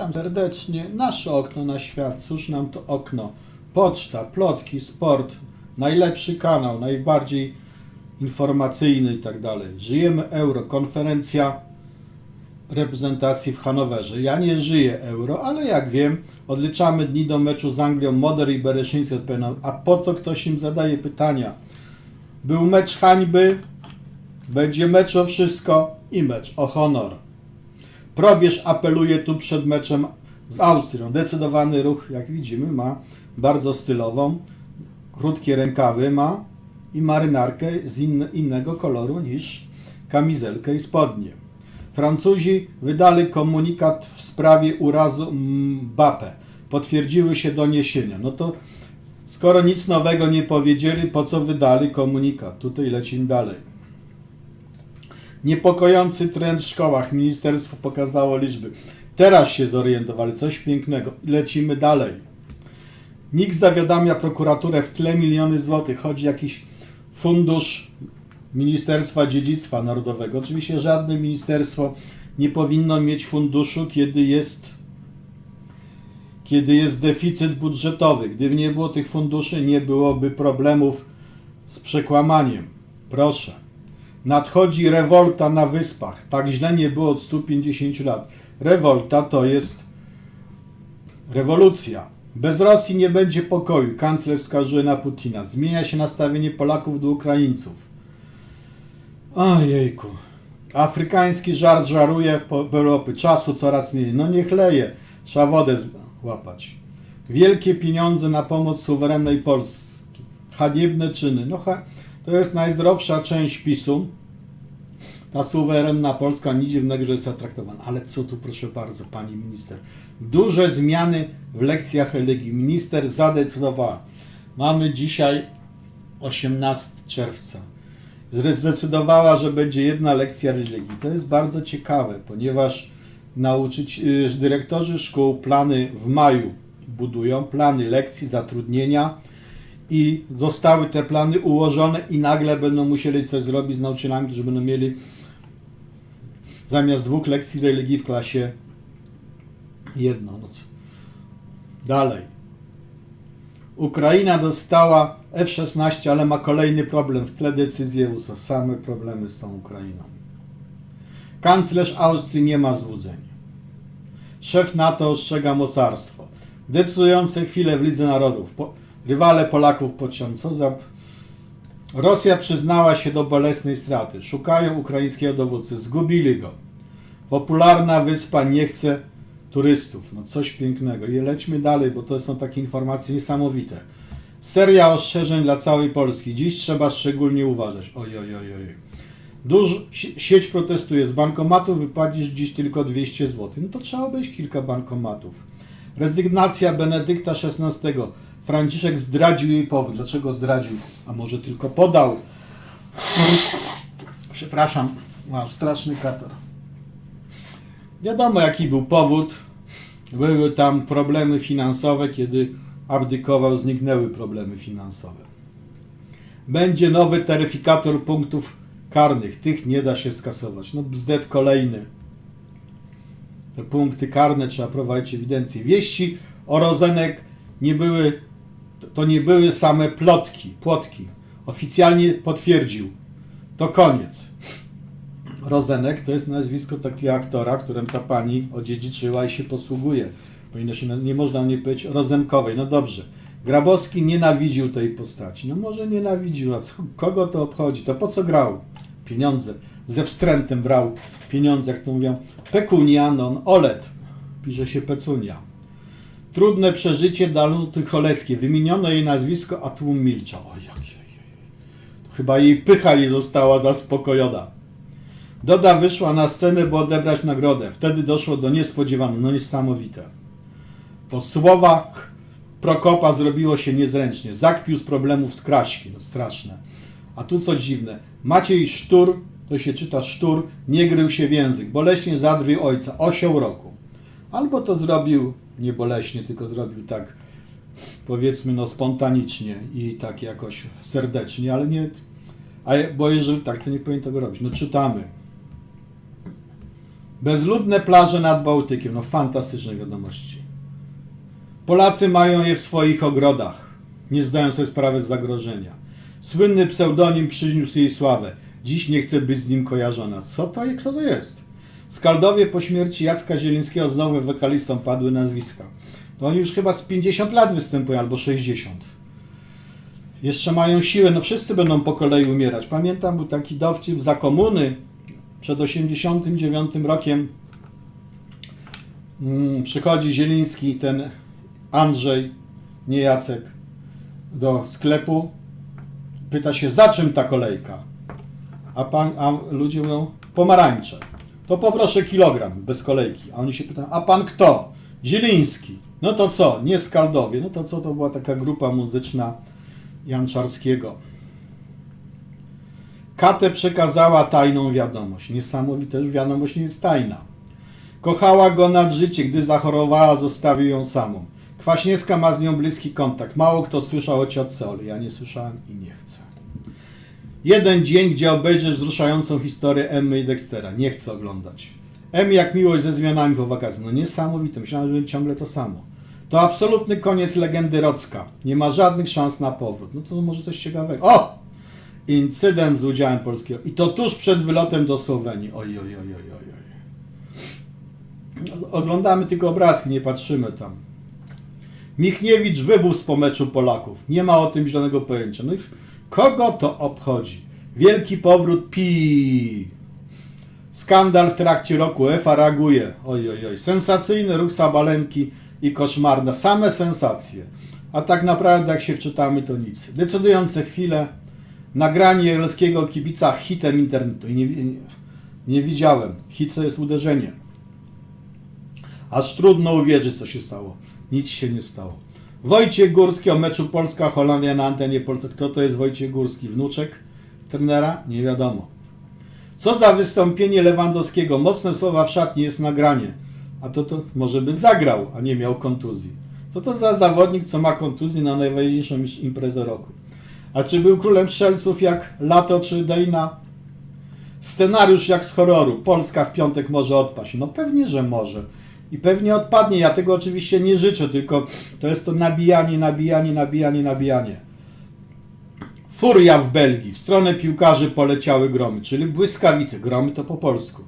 Witam serdecznie. Nasze okno na świat. Cóż nam to okno? Poczta, plotki, sport. Najlepszy kanał, najbardziej informacyjny i tak dalej. Żyjemy euro. Konferencja reprezentacji w Hanowerze. Ja nie żyję euro, ale jak wiem, odliczamy dni do meczu z Anglią. Moder i Bereszyński odpowiadają, a po co ktoś im zadaje pytania? Był mecz hańby, będzie mecz o wszystko i mecz o honor. Probierz apeluje tu przed meczem z Austrią. Decydowany ruch, jak widzimy, ma bardzo stylową, krótkie rękawy ma i marynarkę z inne, innego koloru niż kamizelkę i spodnie. Francuzi wydali komunikat w sprawie urazu Mbappé. Potwierdziły się doniesienia. No to skoro nic nowego nie powiedzieli, po co wydali komunikat? Tutaj lecimy dalej. Niepokojący trend w szkołach. Ministerstwo pokazało liczby. Teraz się zorientowali. Coś pięknego. Lecimy dalej. NIK zawiadamia prokuraturę w tle miliony złotych. Chodzi jakiś fundusz Ministerstwa Dziedzictwa Narodowego. Oczywiście żadne ministerstwo nie powinno mieć funduszu, kiedy jest kiedy jest deficyt budżetowy. Gdyby nie było tych funduszy, nie byłoby problemów z przekłamaniem. Proszę. Nadchodzi rewolta na wyspach. Tak źle nie było od 150 lat. Rewolta to jest rewolucja. Bez Rosji nie będzie pokoju. Kanclerz wskazuje na Putina. Zmienia się nastawienie Polaków do Ukraińców. Ojejku. Afrykański żart żaruje po Europy. Czasu coraz mniej. No niech leje. Trzeba wodę łapać. Wielkie pieniądze na pomoc suwerennej Polski. Haniebne czyny. No ha to jest najzdrowsza część PiSu. Ta suwerenna Polska, nic dziwnego, że jest zatraktowana. Ale co tu, proszę bardzo, pani minister? Duże zmiany w lekcjach religii. Minister zadecydowała. Mamy dzisiaj 18 czerwca. Zdecydowała, że będzie jedna lekcja religii. To jest bardzo ciekawe, ponieważ nauczyć, dyrektorzy szkół plany w maju budują, plany lekcji, zatrudnienia i zostały te plany ułożone i nagle będą musieli coś zrobić z nauczycielami, którzy będą mieli zamiast dwóch lekcji religii w klasie jedno. No co? Dalej. Ukraina dostała F-16, ale ma kolejny problem. W tle decyzje USA. Same problemy z tą Ukrainą. Kanclerz Austrii nie ma złudzeń. Szef NATO ostrzega mocarstwo. Decydujące chwile w Lidze Narodów. Po, rywale Polaków podciąg. Co za... Rosja przyznała się do bolesnej straty. Szukają ukraińskiego dowódcy. Zgubili go. Popularna wyspa nie chce turystów. No coś pięknego. I lećmy dalej, bo to są takie informacje niesamowite. Seria ostrzeżeń dla całej Polski. Dziś trzeba szczególnie uważać. Oj, oj, oj, oj. Duż, sieć protestuje. Z bankomatu wypłacisz dziś tylko 200 zł. No to trzeba obejść kilka bankomatów. Rezygnacja Benedykta XVI. Franciszek zdradził jej powód. Dlaczego zdradził? A może tylko podał? Przepraszam, mam straszny katar. Wiadomo, jaki był powód. Były tam problemy finansowe, kiedy abdykował, zniknęły problemy finansowe. Będzie nowy taryfikator punktów karnych. Tych nie da się skasować. No bzdet kolejny. Te punkty karne trzeba prowadzić ewidencję. Wieści o Rozenek nie były, to nie były same plotki, płotki. Oficjalnie potwierdził. To koniec. Rozenek to jest nazwisko takiego aktora, którym ta pani odziedziczyła i się posługuje. Powinno się, nie można nie powiedzieć Rozenkowej. No dobrze. Grabowski nienawidził tej postaci. No może nienawidził, a kogo to obchodzi? To po co grał? Pieniądze. Ze wstrętem brał pieniądze, jak to mówią. Pecunia non olet. Pisze się pecunia. Trudne przeżycie Danuty Choleckiej. Wymieniono jej nazwisko, a tłum milczał. O, jak, jak. Chyba jej pycha została zaspokojona. Doda wyszła na scenę, by odebrać nagrodę. Wtedy doszło do niespodziewanego, no niesamowite. Po słowach Prokopa zrobiło się niezręcznie. Zakpił z problemów z Kraśki. No straszne. A tu co dziwne. Maciej Sztur, to się czyta Sztur, nie grył się w język. Boleśnie zadrwił ojca. Osioł roku. Albo to zrobił nie boleśnie, tylko zrobił tak powiedzmy no spontanicznie i tak jakoś serdecznie, ale nie... A, bo jeżeli tak, to nie powinien tego robić. No czytamy. Bezludne plaże nad Bałtykiem. No fantastyczne wiadomości. Polacy mają je w swoich ogrodach. Nie zdają sobie sprawy z zagrożenia. Słynny pseudonim przyniósł jej sławę. Dziś nie chce być z nim kojarzona. Co to jest? Kto to jest? Skaldowie po śmierci Jacka Zielińskiego z nowym wokalistą padły nazwiska. To oni już chyba z 50 lat występują, albo 60. Jeszcze mają siłę, no wszyscy będą po kolei umierać. Pamiętam, był taki dowcip za komuny przed 89 rokiem. Mm, przychodzi Zieliński, ten Andrzej, nie Jacek, do sklepu. Pyta się, za czym ta kolejka? A, pan, a ludzie mówią, pomarańcze. To poproszę kilogram, bez kolejki. A oni się pytają, a pan kto? Zieliński. No to co? Nie Skaldowie. No to co? To była taka grupa muzyczna Janczarskiego. Katę przekazała tajną wiadomość. Niesamowite, że wiadomość nie jest tajna. Kochała go nad życie, gdy zachorowała, zostawił ją samą. Kwaśniewska ma z nią bliski kontakt. Mało kto słyszał o ciotce Oli. Ja nie słyszałem i nie chcę. Jeden dzień, gdzie obejrzysz wzruszającą historię Emmy i Dextera. Nie chcę oglądać. Emmy jak miłość ze zmianami po wakacji. No niesamowite. Myślałem, że będzie ciągle to samo. To absolutny koniec legendy Rocka. Nie ma żadnych szans na powrót. No to może coś ciekawego. O! Incydent z udziałem polskiego. I to tuż przed wylotem do Słowenii. Oj, oj, oj, oj, oj. Oglądamy tylko obrazki, nie patrzymy tam. Michniewicz wywózł po meczu Polaków. Nie ma o tym zielonego pojęcia. No i kogo to obchodzi? Wielki powrót Pi. Skandal w trakcie roku. EFA reaguje. Oj, oj, oj. Sensacyjny ruch Sabalenki i koszmarne. Same sensacje. A tak naprawdę, jak się wczytamy, to nic. Decydujące chwile. Nagranie jelskiego kibica hitem internetu. I nie, nie, nie widziałem. Hit to jest uderzenie. Aż trudno uwierzyć, co się stało. Nic się nie stało. Wojciech Górski o meczu Polska-Holandia na antenie Polski. Kto to jest Wojciech Górski? Wnuczek trenera? Nie wiadomo. Co za wystąpienie Lewandowskiego? Mocne słowa w szatni jest nagranie. A to, to może by zagrał, a nie miał kontuzji. Co to za zawodnik, co ma kontuzję na najważniejszą im- imprezę roku? A czy był królem strzelców jak Lato czy Dejna? Scenariusz jak z horroru. Polska w piątek może odpaść. No pewnie, że może. I pewnie odpadnie. Ja tego oczywiście nie życzę, tylko to jest to nabijanie, nabijanie, nabijanie, nabijanie. Furia w Belgii. W stronę piłkarzy poleciały gromy, czyli błyskawice. Gromy to po polsku.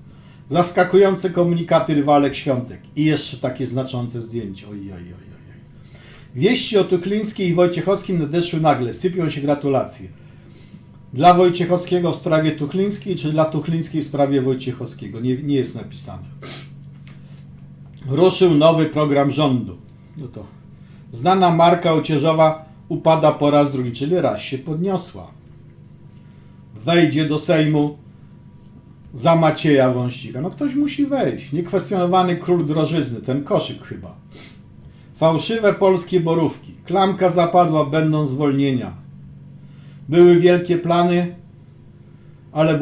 Zaskakujące komunikaty rywalek świątek. I jeszcze takie znaczące zdjęcie. Oj, oj, oj, oj. Wieści o Tuklińskiej i Wojciechowskim nadeszły nagle. Sypią się gratulacje. Dla Wojciechowskiego w sprawie Tuchlińskiej, czy dla Tuchlińskiej w sprawie Wojciechowskiego? Nie, nie jest napisane. Ruszył nowy program rządu. No to znana marka odzieżowa upada po raz drugi, czyli raz się podniosła. Wejdzie do Sejmu za Macieja Wąsika. No ktoś musi wejść. Niekwestionowany król drożyzny, ten koszyk chyba. Fałszywe polskie borówki. Klamka zapadła, będą zwolnienia. Były wielkie plany, ale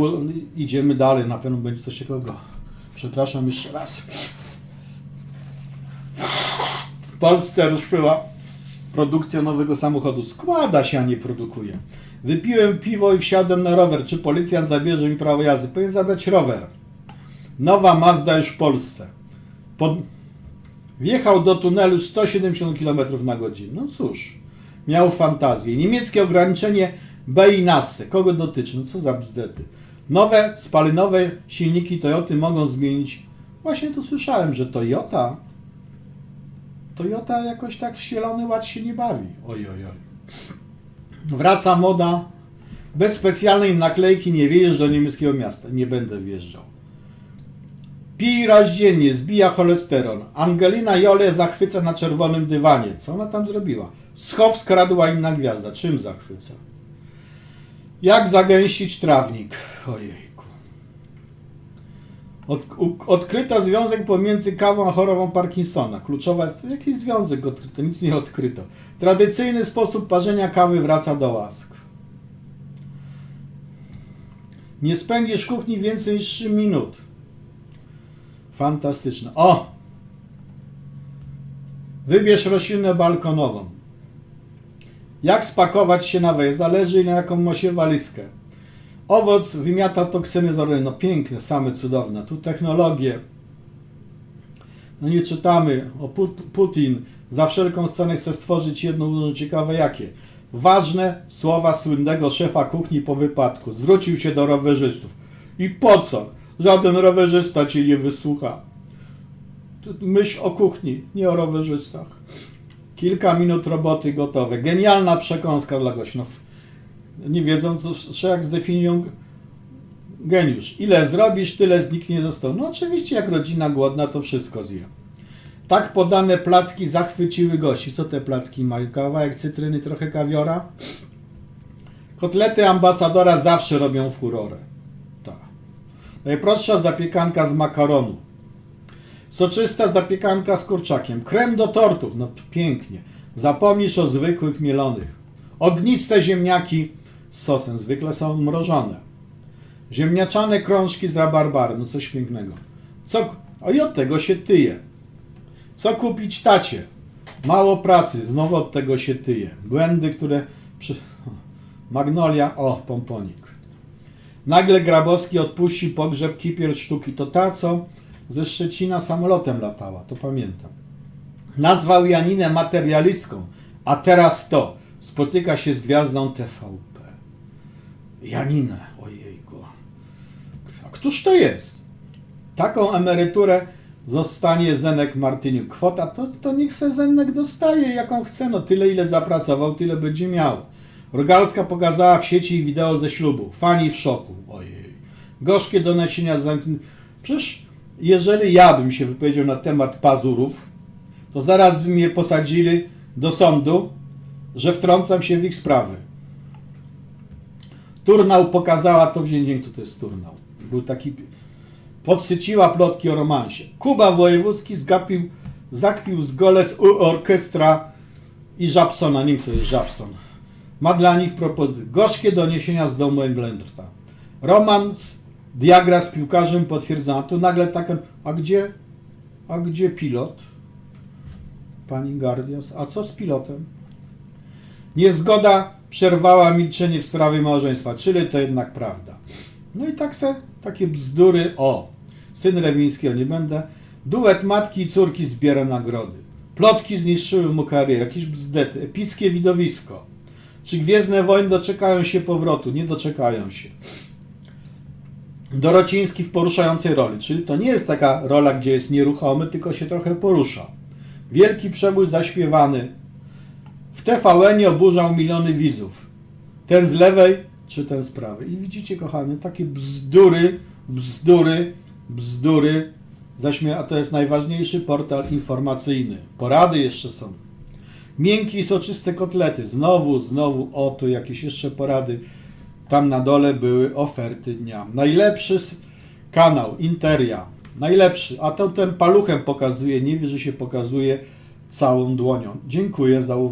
idziemy dalej, na pewno będzie coś ciekawego. Przepraszam jeszcze raz. Polsce ruszyła produkcja nowego samochodu. Składa się, a nie produkuje. Wypiłem piwo i wsiadłem na rower. Czy policjant zabierze mi prawo jazdy? Powinien zabrać rower. Nowa Mazda już w Polsce. Pod... Wjechał do tunelu 170 km na godzinę. No cóż, miał fantazję. Niemieckie ograniczenie B i NASE. Kogo dotyczy? No co za bzdety. Nowe spalinowe silniki Toyoty mogą zmienić. Właśnie tu słyszałem, że Toyota Toyota jakoś tak w zielony ład się nie bawi. Oj, oj, oj. Wraca moda. Bez specjalnej naklejki nie wjeżdżasz do niemieckiego miasta. Nie będę wjeżdżał. Pij raz dziennie, zbija cholesterol. Angelina Jole zachwyca na czerwonym dywanie. Co ona tam zrobiła? Schow skradła inna gwiazda. Czym zachwyca? Jak zagęścić trawnik? Ojejku. Od, odkryto związek pomiędzy kawą a chorobą Parkinsona. Kluczowa jest jakiś związek odkryto, nic nie odkryto. Tradycyjny sposób parzenia kawy wraca do łask. Nie spędzisz kuchni więcej niż 3 minut. Fantastyczne. O! Wybierz roślinę balkonową. Jak spakować się na wejście? Zależy na jaką ma się walizkę. Owoc wymiata toksyny z. No piękne, same cudowne. Tu technologie. No nie czytamy o Put- Putin. Za wszelką cenę chce stworzyć jedno, no ciekawe jakie. Ważne słowa słynnego szefa kuchni po wypadku. Zwrócił się do rowerzystów. I po co? Żaden rowerzysta cię nie wysłucha. Myśl o kuchni, nie o rowerzystach. Kilka minut roboty gotowe. Genialna przekąska dla gości. No, nie wiedzą, co, co jak zdefiniują geniusz. Ile zrobisz, tyle zniknie ze stołu. No oczywiście, jak rodzina głodna, to wszystko zje. Tak podane placki zachwyciły gości. Co te placki mają? Kawałek cytryny, trochę kawiora? Kotlety ambasadora zawsze robią furorę. Tak. Najprostsza zapiekanka z makaronu. Soczysta zapiekanka z kurczakiem. Krem do tortów. No pięknie. Zapomnisz o zwykłych mielonych. Ogniste ziemniaki z sosem. Zwykle są mrożone. Ziemniaczane krążki z rabarbarem. No coś pięknego. Co... O i od tego się tyje. Co kupić tacie? Mało pracy. Znowu od tego się tyje. Błędy, które... Przy... Magnolia. O, pomponik. Nagle Grabowski odpuści pogrzeb kipiel sztuki. To ta, co ze Szczecina samolotem latała. To pamiętam. Nazwał Janinę materialistką, a teraz to. Spotyka się z gwiazdą TVP. Janinę, ojejku. A któż to jest? Taką emeryturę zostanie Zenek Martyniuk. Kwota to, to niech se Zenek dostaje jaką chce. No tyle ile zapracował, tyle będzie miał. Rogalska pokazała w sieci wideo ze ślubu. Fani w szoku. Ojej. Gorzkie donesienia z zamkn- Przecież jeżeli ja bym się wypowiedział na temat pazurów, to zaraz by mnie posadzili do sądu, że wtrącam się w ich sprawy. Turnał pokazała to w dzień, dzień to jest turnał. Był taki. Podsyciła plotki o romansie. Kuba Wojewódzki zgapił, zakpił z golec u orkiestra i Żabsona. Nie kto jest Żabson. Ma dla nich propozycję. Gorzkie doniesienia z domu Englenderta. Romans Diagra z piłkarzem potwierdzona. Tu nagle tak. A gdzie? A gdzie pilot? Pani Gardias. A co z pilotem? Niezgoda przerwała milczenie w sprawie małżeństwa, czyli to jednak prawda. No i tak se, takie bzdury, o, syn Rewińskiego, nie będę, duet matki i córki zbiera nagrody. Plotki zniszczyły mu karierę, jakieś bzdety, epickie widowisko. Czy Gwiezdne Wojny doczekają się powrotu? Nie doczekają się. Dorociński w poruszającej roli, czyli to nie jest taka rola, gdzie jest nieruchomy, tylko się trochę porusza. Wielki przebój zaśpiewany, w TVN oburzał miliony widzów. Ten z lewej, czy ten z prawej. I widzicie, kochany, takie bzdury, bzdury, bzdury. Zaśmie, a to jest najważniejszy portal informacyjny. Porady jeszcze są. Miękkie i soczyste kotlety. Znowu, znowu, o tu jakieś jeszcze porady. Tam na dole były oferty dnia. Najlepszy kanał, Interia. Najlepszy. A to ten paluchem pokazuje, nie wie, że się pokazuje całą dłonią. Dziękuję za uwagę.